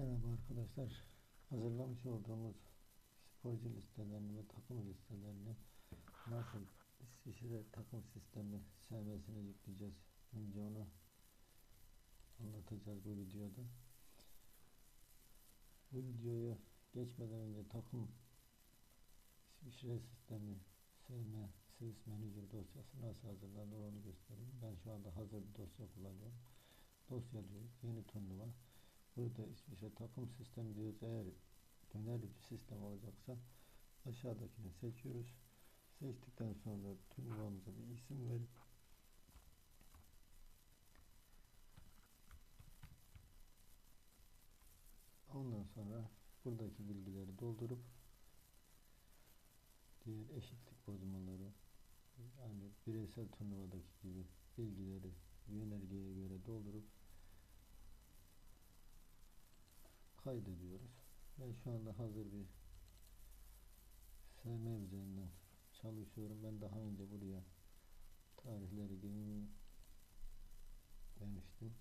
Merhaba arkadaşlar. Hazırlamış olduğumuz sporcu listelerini ve takım listelerini nasıl İsviçre takım sistemi sevmesine yükleyeceğiz. Önce onu anlatacağız bu videoda. Bu videoyu geçmeden önce takım İsviçre sistemi sevme Swiss Manager dosyası nasıl hazırlanır onu göstereyim. Ben şu anda hazır bir dosya kullanıyorum. Dosya diyor yeni turnuva. Burada İsviçre takım sistemi diyoruz. Eğer dönerli bir sistem olacaksa aşağıdakini seçiyoruz. Seçtikten sonra turnuvamıza bir isim verip ondan sonra buradaki bilgileri doldurup diğer eşitlik bozmaları yani bireysel turnuvadaki gibi bilgileri yönergeye göre doldurup kaydediyoruz. Ben şu anda hazır bir SM üzerinden çalışıyorum. Ben daha önce buraya tarihleri girmiştim.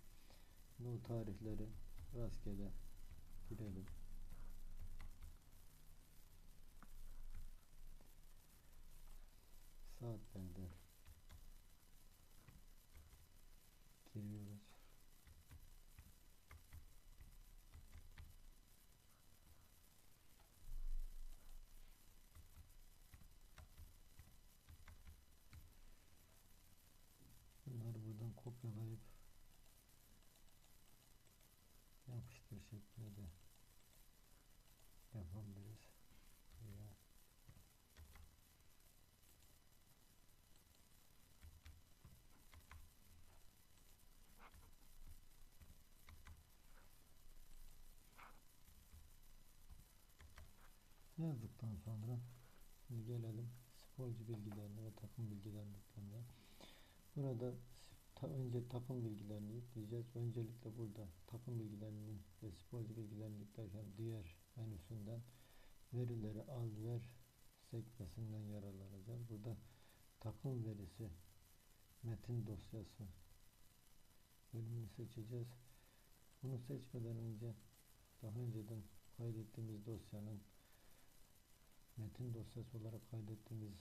Bu tarihleri rastgele girelim. Yapıştır şeklinde de yapabiliriz. Veya yazdıktan sonra gelelim sporcu bilgilerine ve takım bilgilerine. Burada önce takım bilgilerini yükleyeceğiz. Öncelikle burada takım bilgilerini ve sporcu bilgilerini yüklerken diğer menüsünden verileri al ver sekmesinden yararlanacağız. Burada takım verisi metin dosyası bölümünü seçeceğiz. Bunu seçmeden önce daha önceden kaydettiğimiz dosyanın metin dosyası olarak kaydettiğimiz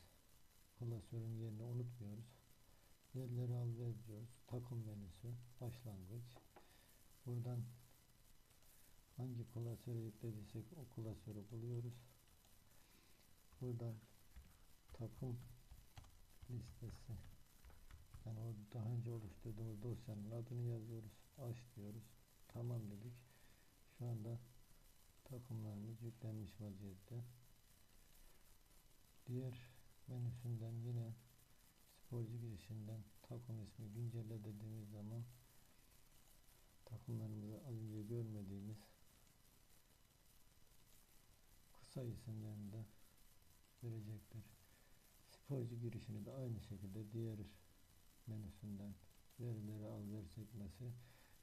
klasörün yerini unutmuyoruz. Yerleri al ver diyoruz. Takım menüsü. Başlangıç. Buradan hangi klasörü yüklediysek o klasörü buluyoruz. Buradan takım listesi yani o daha önce oluşturduğumuz dosyanın adını yazıyoruz. Aç diyoruz. Tamam dedik. Şu anda takımlarımız yüklenmiş vaziyette. Diğer menüsünden yine sporcu girişinden takım ismi güncelle dediğimiz zaman takımlarımızı az önce görmediğimiz kısa isimlerini de verecektir. Sporcu girişini de aynı şekilde diğer menüsünden verileri al ver sekmesi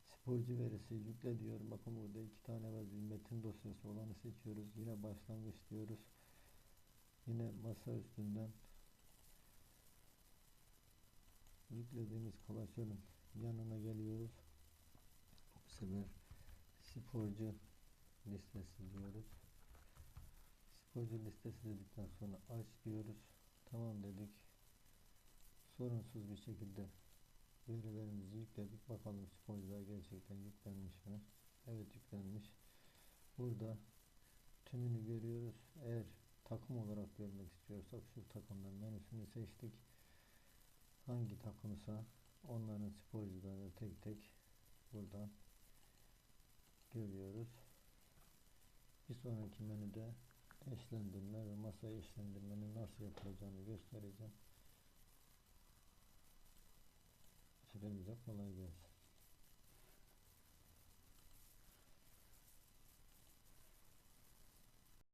sporcu verisi yükle diyor. Bakın burada iki tane var. Bir metin dosyası olanı seçiyoruz. Yine başlangıç diyoruz. Yine masa üstünden yüklediğimiz klasörün yanına geliyoruz. Bu sefer sporcu listesi diyoruz. Sporcu listesi dedikten sonra aç diyoruz. Tamam dedik. Sorunsuz bir şekilde verilerimizi yükledik. Bakalım sporcular gerçekten yüklenmiş mi? Evet yüklenmiş. Burada tümünü görüyoruz. Eğer takım olarak görmek istiyorsak şu takımdan menüsünü seçtik hangi takımsa onların sporcularını tek tek buradan görüyoruz. Bir sonraki menüde eşlendirme ve masa eşlendirmenin nasıl yapılacağını göstereceğim. Süremize kolay gelsin.